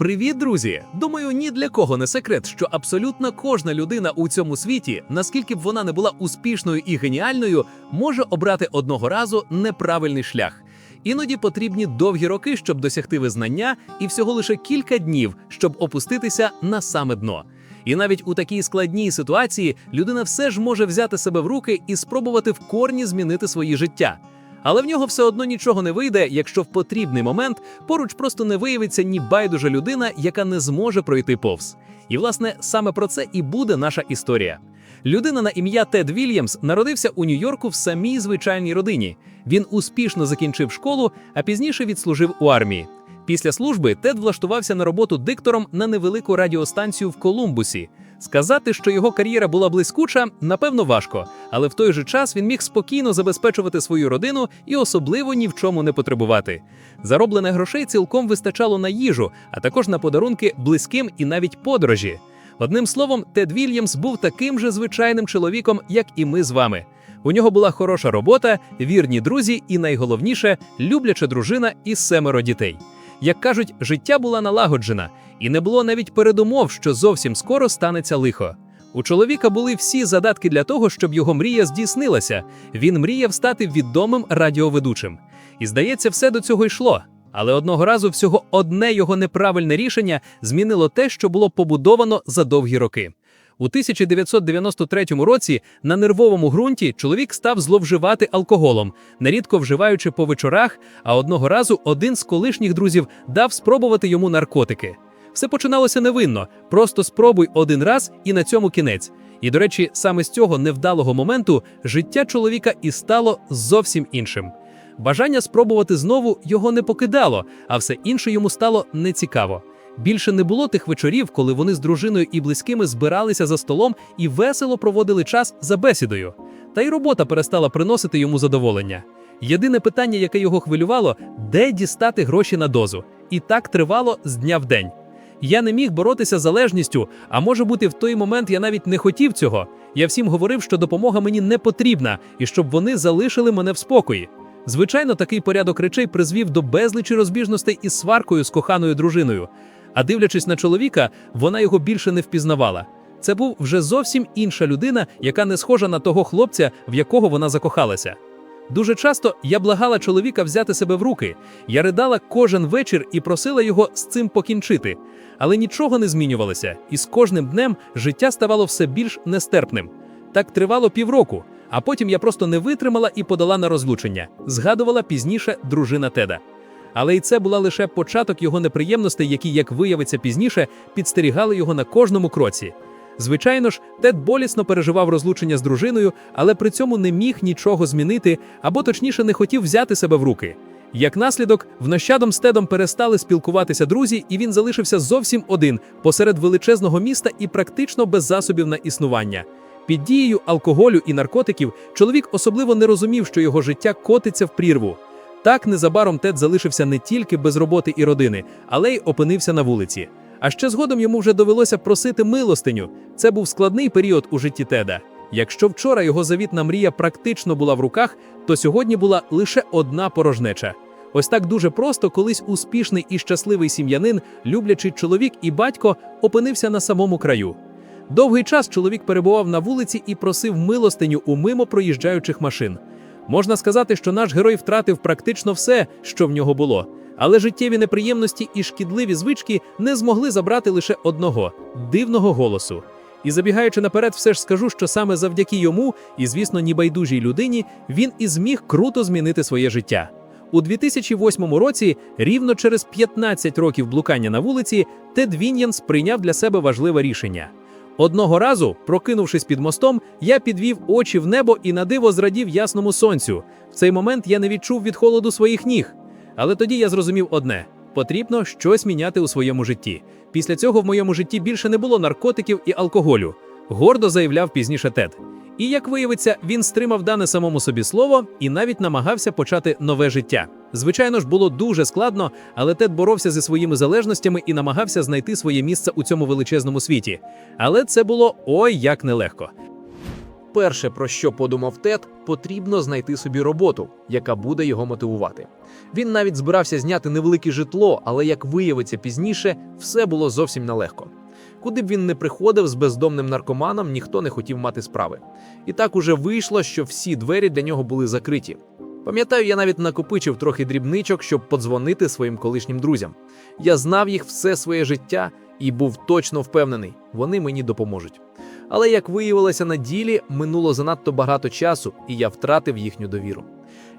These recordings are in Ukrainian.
Привіт, друзі! Думаю, ні для кого не секрет, що абсолютно кожна людина у цьому світі, наскільки б вона не була успішною і геніальною, може обрати одного разу неправильний шлях. Іноді потрібні довгі роки, щоб досягти визнання, і всього лише кілька днів, щоб опуститися на саме дно. І навіть у такій складній ситуації людина все ж може взяти себе в руки і спробувати в корні змінити своє життя. Але в нього все одно нічого не вийде, якщо в потрібний момент поруч просто не виявиться ні байдужа людина, яка не зможе пройти повз. І власне саме про це і буде наша історія. Людина на ім'я Тед Вільямс народився у Нью-Йорку в самій звичайній родині. Він успішно закінчив школу, а пізніше відслужив у армії. Після служби Тед влаштувався на роботу диктором на невелику радіостанцію в Колумбусі. Сказати, що його кар'єра була блискуча, напевно, важко, але в той же час він міг спокійно забезпечувати свою родину і особливо ні в чому не потребувати. Зароблене грошей цілком вистачало на їжу, а також на подарунки близьким і навіть подорожі. Одним словом, Тед Вільямс був таким же звичайним чоловіком, як і ми з вами. У нього була хороша робота, вірні друзі, і найголовніше любляча дружина і семеро дітей. Як кажуть, життя була налагоджена, і не було навіть передумов, що зовсім скоро станеться лихо. У чоловіка були всі задатки для того, щоб його мрія здійснилася. Він мріяв стати відомим радіоведучим. І здається, все до цього йшло. Але одного разу всього одне його неправильне рішення змінило те, що було побудовано за довгі роки. У 1993 році на нервовому ґрунті чоловік став зловживати алкоголом, нерідко вживаючи по вечорах, а одного разу один з колишніх друзів дав спробувати йому наркотики. Все починалося невинно, просто спробуй один раз і на цьому кінець. І, до речі, саме з цього невдалого моменту життя чоловіка і стало зовсім іншим. Бажання спробувати знову його не покидало, а все інше йому стало нецікаво. Більше не було тих вечорів, коли вони з дружиною і близькими збиралися за столом і весело проводили час за бесідою. Та й робота перестала приносити йому задоволення. Єдине питання, яке його хвилювало, де дістати гроші на дозу. І так тривало з дня в день. Я не міг боротися з залежністю, а може бути, в той момент я навіть не хотів цього. Я всім говорив, що допомога мені не потрібна і щоб вони залишили мене в спокої. Звичайно, такий порядок речей призвів до безлічі розбіжностей із сваркою з коханою дружиною. А дивлячись на чоловіка, вона його більше не впізнавала. Це був вже зовсім інша людина, яка не схожа на того хлопця, в якого вона закохалася. Дуже часто я благала чоловіка взяти себе в руки. Я ридала кожен вечір і просила його з цим покінчити. Але нічого не змінювалося, і з кожним днем життя ставало все більш нестерпним. Так тривало півроку, а потім я просто не витримала і подала на розлучення. Згадувала пізніше дружина Теда. Але і це була лише початок його неприємностей, які, як виявиться пізніше, підстерігали його на кожному кроці. Звичайно ж, Тед болісно переживав розлучення з дружиною, але при цьому не міг нічого змінити або точніше не хотів взяти себе в руки. Як наслідок, в нащадом з Тедом перестали спілкуватися друзі, і він залишився зовсім один посеред величезного міста і практично без засобів на існування. Під дією алкоголю і наркотиків чоловік особливо не розумів, що його життя котиться в прірву. Так незабаром Тед залишився не тільки без роботи і родини, але й опинився на вулиці. А ще згодом йому вже довелося просити милостиню. Це був складний період у житті Теда. Якщо вчора його завітна мрія практично була в руках, то сьогодні була лише одна порожнеча. Ось так дуже просто колись успішний і щасливий сім'янин, люблячий чоловік і батько, опинився на самому краю. Довгий час чоловік перебував на вулиці і просив милостиню у мимо проїжджаючих машин. Можна сказати, що наш герой втратив практично все, що в нього було. Але життєві неприємності і шкідливі звички не змогли забрати лише одного дивного голосу. І забігаючи наперед, все ж скажу, що саме завдяки йому, і звісно, небайдужій людині, він і зміг круто змінити своє життя. У 2008 році, рівно через 15 років блукання на вулиці, Тед Він'янс прийняв для себе важливе рішення. Одного разу, прокинувшись під мостом, я підвів очі в небо і на диво зрадів ясному сонцю. В цей момент я не відчув від холоду своїх ніг. Але тоді я зрозумів одне: потрібно щось міняти у своєму житті. Після цього в моєму житті більше не було наркотиків і алкоголю, гордо заявляв пізніше Тед. І як виявиться, він стримав дане самому собі слово і навіть намагався почати нове життя. Звичайно ж, було дуже складно, але Тед боровся зі своїми залежностями і намагався знайти своє місце у цьому величезному світі. Але це було ой як нелегко. Перше, про що подумав Тед, потрібно знайти собі роботу, яка буде його мотивувати. Він навіть збирався зняти невелике житло, але як виявиться пізніше, все було зовсім нелегко. Куди б він не приходив з бездомним наркоманом, ніхто не хотів мати справи. І так уже вийшло, що всі двері для нього були закриті. Пам'ятаю, я навіть накопичив трохи дрібничок, щоб подзвонити своїм колишнім друзям. Я знав їх все своє життя і був точно впевнений, вони мені допоможуть. Але як виявилося на ділі, минуло занадто багато часу, і я втратив їхню довіру.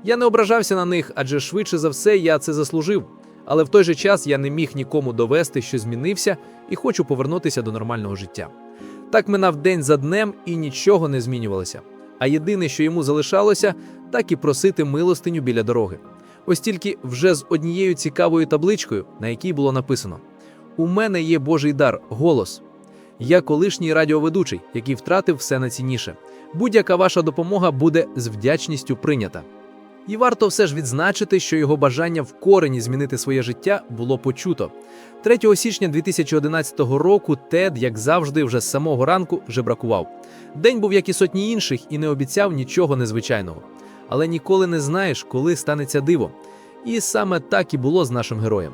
Я не ображався на них, адже швидше за все я це заслужив. Але в той же час я не міг нікому довести, що змінився, і хочу повернутися до нормального життя. Так минав день за днем і нічого не змінювалося. А єдине, що йому залишалося, так і просити милостиню біля дороги. Ось тільки вже з однією цікавою табличкою, на якій було написано: У мене є Божий дар, голос. Я колишній радіоведучий, який втратив все найцінніше. Будь-яка ваша допомога буде з вдячністю прийнята. І варто все ж відзначити, що його бажання в корені змінити своє життя було почуто. 3 січня 2011 року Тед, як завжди, вже з самого ранку жебракував. День був як і сотні інших, і не обіцяв нічого незвичайного. Але ніколи не знаєш, коли станеться диво. І саме так і було з нашим героєм.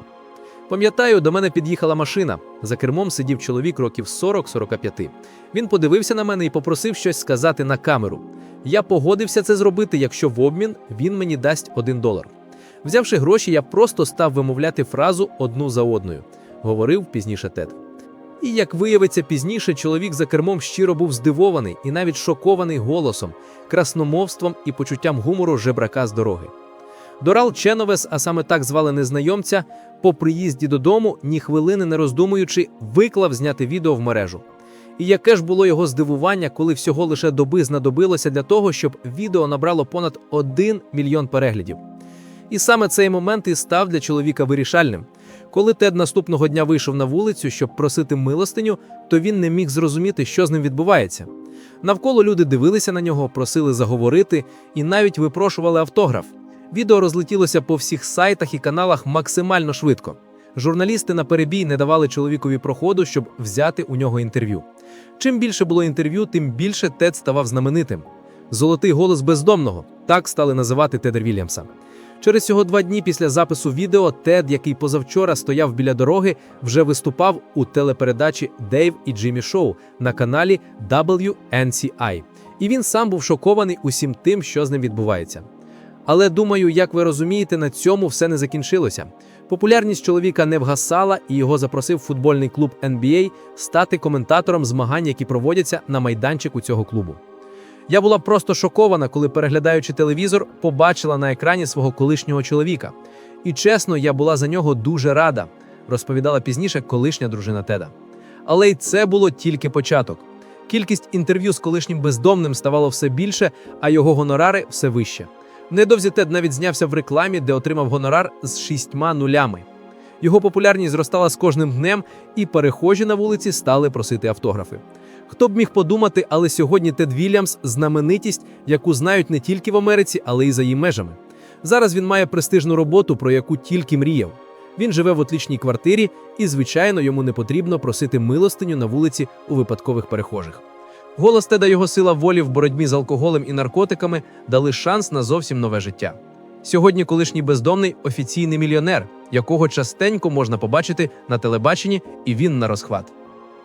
Пам'ятаю, до мене під'їхала машина. За кермом сидів чоловік років 40-45. Він подивився на мене і попросив щось сказати на камеру. Я погодився це зробити, якщо в обмін він мені дасть один долар. Взявши гроші, я просто став вимовляти фразу одну за одною, говорив пізніше Тед. І як виявиться пізніше, чоловік за кермом щиро був здивований і навіть шокований голосом, красномовством і почуттям гумору жебрака з дороги. Дорал Ченовес, а саме так звали незнайомця, по приїзді додому, ні хвилини не роздумуючи, виклав зняти відео в мережу. І яке ж було його здивування, коли всього лише доби знадобилося для того, щоб відео набрало понад 1 мільйон переглядів. І саме цей момент і став для чоловіка вирішальним. Коли Тед наступного дня вийшов на вулицю, щоб просити милостиню, то він не міг зрозуміти, що з ним відбувається. Навколо люди дивилися на нього, просили заговорити і навіть випрошували автограф. Відео розлетілося по всіх сайтах і каналах максимально швидко. Журналісти на перебій не давали чоловікові проходу, щоб взяти у нього інтерв'ю. Чим більше було інтерв'ю, тим більше Тед ставав знаменитим. Золотий голос бездомного так стали називати Теда Вільямса. Через цього два дні після запису відео Тед, який позавчора стояв біля дороги, вже виступав у телепередачі Дейв і Джиммі Шоу на каналі WNCI. І він сам був шокований усім тим, що з ним відбувається. Але думаю, як ви розумієте, на цьому все не закінчилося. Популярність чоловіка не вгасала, і його запросив футбольний клуб NBA стати коментатором змагань, які проводяться на майданчику цього клубу. Я була просто шокована, коли, переглядаючи телевізор, побачила на екрані свого колишнього чоловіка. І чесно, я була за нього дуже рада, розповідала пізніше колишня дружина Теда. Але й це було тільки початок. Кількість інтерв'ю з колишнім бездомним ставало все більше, а його гонорари все вище. Недовзі Тед навіть знявся в рекламі, де отримав гонорар з шістьма нулями. Його популярність зростала з кожним днем, і перехожі на вулиці стали просити автографи. Хто б міг подумати, але сьогодні Тед Вільямс знаменитість, яку знають не тільки в Америці, але й за її межами. Зараз він має престижну роботу, про яку тільки мріяв. Він живе в отлічній квартирі, і, звичайно, йому не потрібно просити милостиню на вулиці у випадкових перехожих. Голос Теда його сила волі в боротьбі з алкоголем і наркотиками дали шанс на зовсім нове життя. Сьогодні колишній бездомний офіційний мільйонер, якого частенько можна побачити на телебаченні, і він на розхват.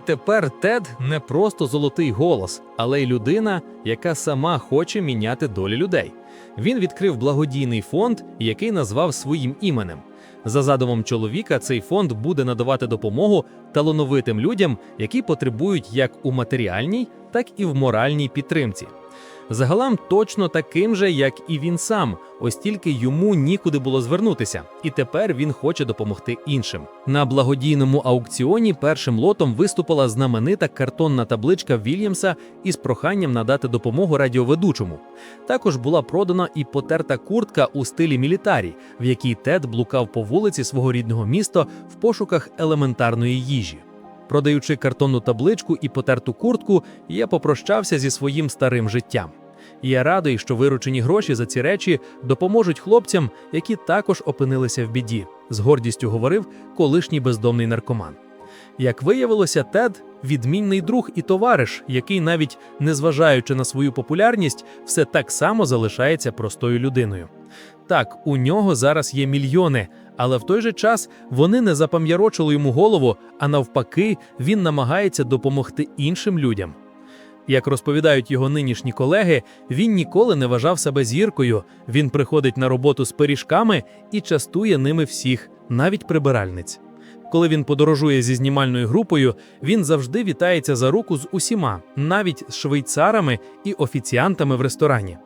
Тепер Тед не просто золотий голос, але й людина, яка сама хоче міняти долі людей. Він відкрив благодійний фонд, який назвав своїм іменем. За задумом чоловіка, цей фонд буде надавати допомогу талановитим людям, які потребують як у матеріальній, так і в моральній підтримці. Загалом точно таким же, як і він сам, ось тільки йому нікуди було звернутися, і тепер він хоче допомогти іншим. На благодійному аукціоні першим лотом виступила знаменита картонна табличка Вільямса із проханням надати допомогу радіоведучому. Також була продана і потерта куртка у стилі мілітарі, в якій Тед блукав по вулиці свого рідного міста в пошуках елементарної їжі. Продаючи картонну табличку і потерту куртку, я попрощався зі своїм старим життям. Я радий, що виручені гроші за ці речі допоможуть хлопцям, які також опинилися в біді, з гордістю говорив колишній бездомний наркоман. Як виявилося, Тед відмінний друг і товариш, який, навіть незважаючи на свою популярність, все так само залишається простою людиною. Так, у нього зараз є мільйони, але в той же час вони не запам'ярочили йому голову, а навпаки, він намагається допомогти іншим людям. Як розповідають його нинішні колеги, він ніколи не вважав себе зіркою. Він приходить на роботу з пиріжками і частує ними всіх, навіть прибиральниць. Коли він подорожує зі знімальною групою, він завжди вітається за руку з усіма, навіть з швейцарами і офіціантами в ресторані.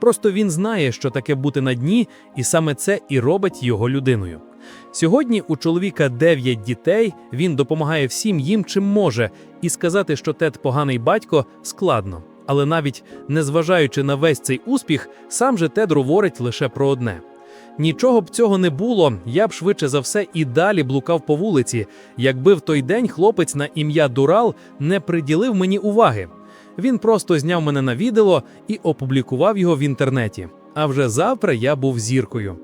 Просто він знає, що таке бути на дні, і саме це і робить його людиною. Сьогодні у чоловіка 9 дітей, він допомагає всім їм чим може, і сказати, що Тед поганий батько, складно. Але навіть незважаючи на весь цей успіх, сам же Тед говорить лише про одне. Нічого б цього не було, я б швидше за все і далі блукав по вулиці, якби в той день хлопець на ім'я Дурал не приділив мені уваги. Він просто зняв мене на відео і опублікував його в інтернеті. А вже завтра я був зіркою.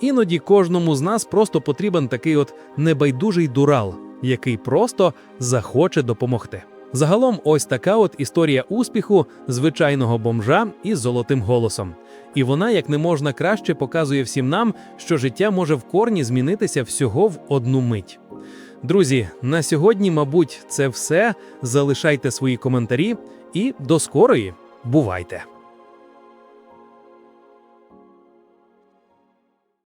Іноді кожному з нас просто потрібен такий от небайдужий дурал, який просто захоче допомогти. Загалом, ось така от історія успіху звичайного бомжа із золотим голосом. І вона як не можна краще показує всім нам, що життя може в корні змінитися всього в одну мить. Друзі, на сьогодні, мабуть, це все. Залишайте свої коментарі і до скорої. Бувайте!